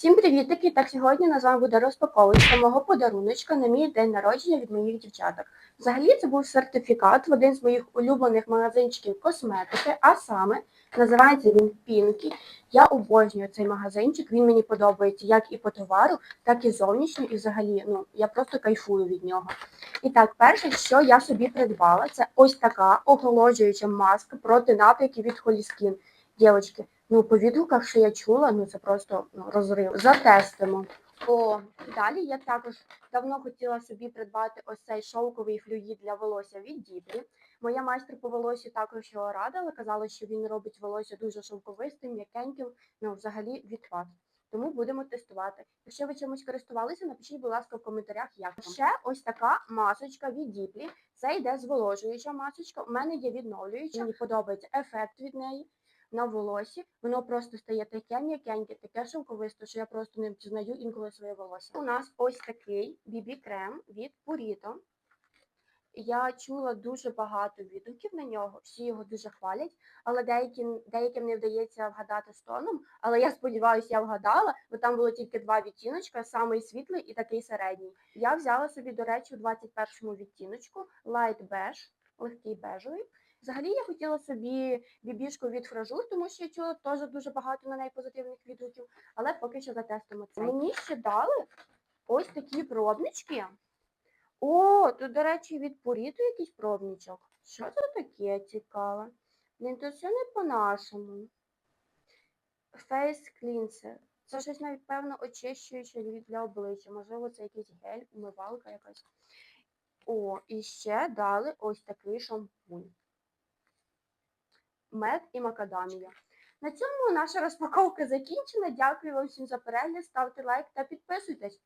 Всім привітики! Так сьогодні з вами буде розпаковочка мого подаруночка на мій день народження від моїх дівчаток. Взагалі це був сертифікат в один з моїх улюблених магазинчиків косметики, а саме називається він Пінкі. Я обожнюю цей магазинчик, він мені подобається як і по товару, так і зовнішньо, і взагалі ну я просто кайфую від нього. І так, перше, що я собі придбала, це ось така охолоджуюча маска проти напряків від Холіскін. Дівчатки, Ну, по відгуках, що я чула, ну це просто ну, розрив. Затестимо. О, далі я також давно хотіла собі придбати ось цей шовковий флюїд для волосся від Діблі. Моя майстер по волосю також його радила, казала, що він робить волосся дуже шовковистим, м'якеньким, ну взагалі відпад. Тому будемо тестувати. Якщо ви чимось користувалися, напишіть, будь ласка, в коментарях, як вам. Ще ось така масочка від Діплі. Це йде зволожуюча масочка. У мене є відновлююча. Мені подобається ефект від неї на волосі, воно просто стає таке м'якеньке, таке шовковисте, що я просто не впізнаю інколи своє волосся. У нас ось такий бібі-крем від Purito. Я чула дуже багато відгуків на нього, всі його дуже хвалять, але деяким, деяким не вдається вгадати з тоном. Але я сподіваюся, я вгадала, бо там було тільки два відтіночка, самий світлий і такий середній. Я взяла собі, до речі, у 21-му відтіночку Light Beige, легкий бежевий. Взагалі я хотіла собі бібішку від фражур, тому що я чула теж дуже багато на неї позитивних відгуків, але поки що затестимо це. Мені ще дали ось такі пробнички. О, тут, до речі, від поріту якийсь пробничок. Що це таке цікаве? Блін, тут все не по-нашому. Face Cleanser. Це щось навіть, певно, очищуюче для обличчя. Можливо, це якийсь гель, умивалка якась. О, і ще дали ось такий шампунь мед і макадамія. На цьому наша розпаковка закінчена. Дякую вам всім за перегляд. Ставте лайк та підписуйтесь.